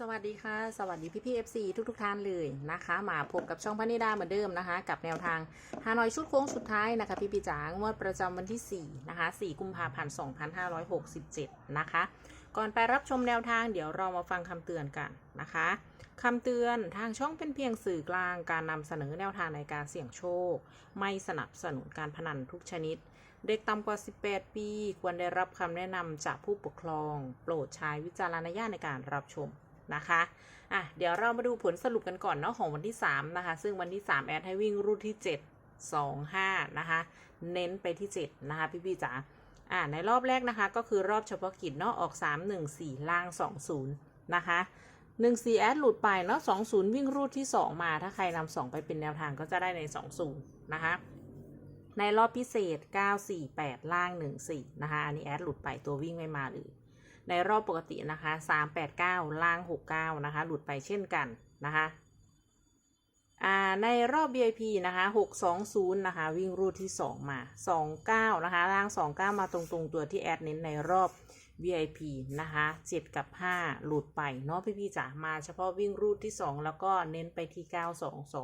สวัสดีค่ะ สวัสดีพี่พี่เอฟซีทุกทุกท่านเลยนะคะ มาพบกับช่องพนิดาเหมือนเดิมนะคะ กับแนวทางฮานอยชุดโค้งสุดท้ายนะคะ พี่พี่จ๋างวดประจำวันที่ 4 นะคะ 4 กุมภาพันธ์ 2567 นะคะ ก่อนไปรับชมแนวทางเดี๋ยวเรามาฟังคำเตือนกันนะคะคำเตือนทางช่องเป็นเพียงสื่อกลางการนำเสนอแนวทางในการเสี่ยงโชค ไม่สนับสนุนการพนันทุกชนิด เด็กต่ำกว่า 18 ปี ควรได้รับคำแนะนำจากผู้ปกครอง โปรดใช้วิจารณญาณในการรับชม นะคะอะเดี๋ยวเรามาดูผลสรุปกันก่อนเนาะของวันที่ 3 นะคะ ซึ่งวันที่ 3 แอดให้วิ่งรูทที่ 7 2 5 นะคะ เน้นไปที่ 7 นะคะ พี่พี่จ๋าอ่าในรอบแรกนะคะก็คือรอบเฉพาะกิจเนาะออก 3 1 4 ล่าง 20 นะคะ1 4แอดหลุดไปเนาะ20วิ่งรูทที่2มา ถ้าใครนำ2ไปเป็นแนวทางก็จะได้ใน20นะคะ ในรอบพิเศษ948ล่าง14นะคะ อันนี้แอดหลุดไปตัววิ่งไม่มาเลย ในรอบปกตินะคะ 389 ล่าง 69 นะคะ หลุดไปเช่นกันนะคะอ่าในรอบ VIP นะคะ 620 นะคะ วิ่งรูทที่ 2 มา 29 นะคะ ล่าง 29 มาตรงๆ ตัวที่แอดเน้นในรอบ VIP นะคะ 7 กับ 5 หลุดไปเนาะพี่ๆจ๋ามาเฉพาะวิ่งรูทที่ 2 แล้วก็เน้นไปที่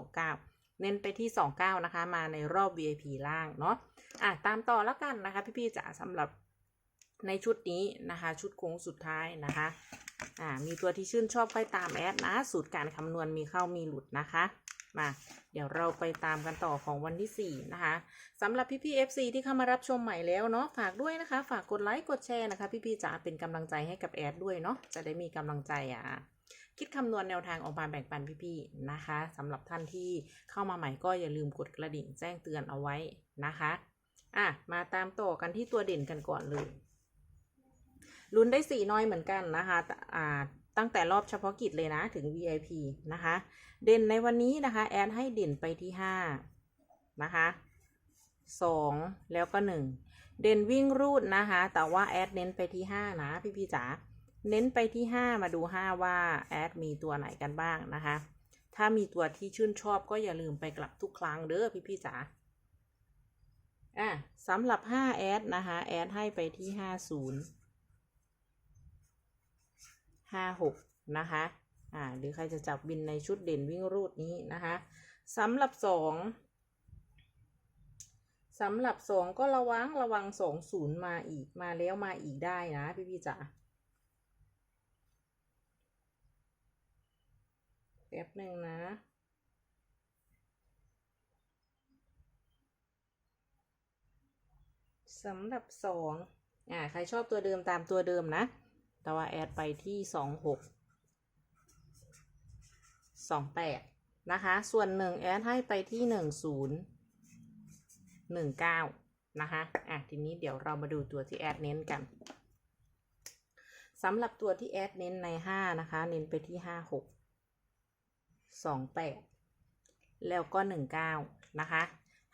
9229 เน้นไปที่ 29 นะคะ มาในรอบ VIP ล่างเนาะอะตามต่อแล้วกันนะคะ พี่ๆจ๋าสำหรับ ในชุดนี้นะคะ ชุดโค้งสุดท้ายนะคะอ่ามีตัวที่ชื่นชอบค่อยตามแอดนะ สูตรการคำนวณมีเข้ามีหลุดนะคะมาเดี๋ยวเราไปตามกันต่อของวันที่ 4 นะคะสำหรับพี่พี่ FC ที่เข้ามารับชมใหม่แล้วเนาะฝากด้วยนะคะ ฝากกดไลค์กดแชร์นะคะ พี่พี่จ๋าเป็นกำลังใจให้กับแอดด้วยเนาะจะได้มีกำลังใจอะคิดคำนวณแนวทางออกมาแบ่งปันพี่ๆนะคะสำหรับท่านที่เข้ามาใหม่ก็อย่าลืมกดกระดิ่งแจ้งเตือนเอาไว้นะคะอะมาตามต่อกันที่ตัวเด่นกันก่อนเลย ลุ้นได้สี่น้อยเหมือนกันนะคะต่อ่าตั้งแต่รอบเฉพาะกิจเลยนะถึง VIP นะคะ เด่นในวันนี้นะคะ แอนให้เด่นไปที่ห้านะคะสองแล้วก็หนึ่งเด่นวิ่งรูดนะคะ แต่ว่าแอดเน้นไปที่ห้านะพี่พี่จ๋าเน้นไปที่ห้ามาดูห้าว่าแอดมีตัวไหนกันบ้างนะคะ ถ้ามีตัวที่ชื่นชอบก็อย่าลืมไปกลับทุกครั้งเด้อพี่พี่จ๋าอะสำหรับห้าแอดนะคะ แอดให้ไปที่ห้าศูนย์ ห้าหกนะคะอ่าหรือใครจะจับบินในชุดเด่นวิ่งรูดนี้นะคะสำหรับสองสำหรับสองก็ระวังระวังสองศูนย์มาอีกมาแล้วมาอีกได้นะพี่พี่จ๋าแป๊บหนึ่งนะสำหรับสองอ่าใครชอบตัวเดิมตามตัวเดิมนะ แต่ว่าแอดไปที่สองหกสองแปดนะคะ ส่วนหนึ่งแอดให้ไปที่หนึ่งศูนย์หนึ่งเก้านะคะอะทีนี้เดี๋ยวเรามาดูตัวที่แอดเน้นกันสำหรับตัวที่แอดเน้นในห้านะคะ เน้นไปที่ห้าหกสองแปดแล้วก็หนึ่งเก้านะคะ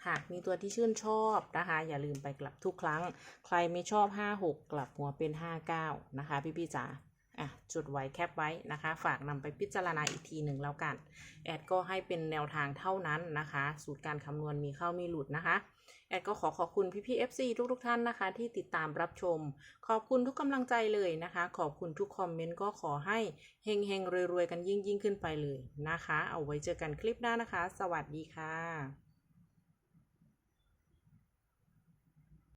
หากมีตัวที่ชื่นชอบนะคะ อย่าลืมไปกลับทุกครั้ง ใครไม่ชอบ 56 กลับหัวเป็น 59 นะคะ พี่พี่จ๋าอะจุดไว้แคปไว้นะคะ ฝากนำไปพิจารณาอีกทีหนึ่งแล้วกัน แอดก็ให้เป็นแนวทางเท่านั้นนะคะ สูตรการคำนวณมีเข้ามีหลุดนะคะ แอดก็ขอขอบคุณพี่พี่ FC ทุกๆ ท่านนะคะ ที่ติดตามรับชม ขอบคุณทุกกำลังใจเลยนะคะ ขอบคุณทุกคอมเมนต์ก็ขอให้เฮงเฮงๆรวยๆ กันยิ่งยิ่งขึ้นไปเลยนะคะ เอาไว้เจอกันคลิปหน้านะคะ สวัสดีค่ะ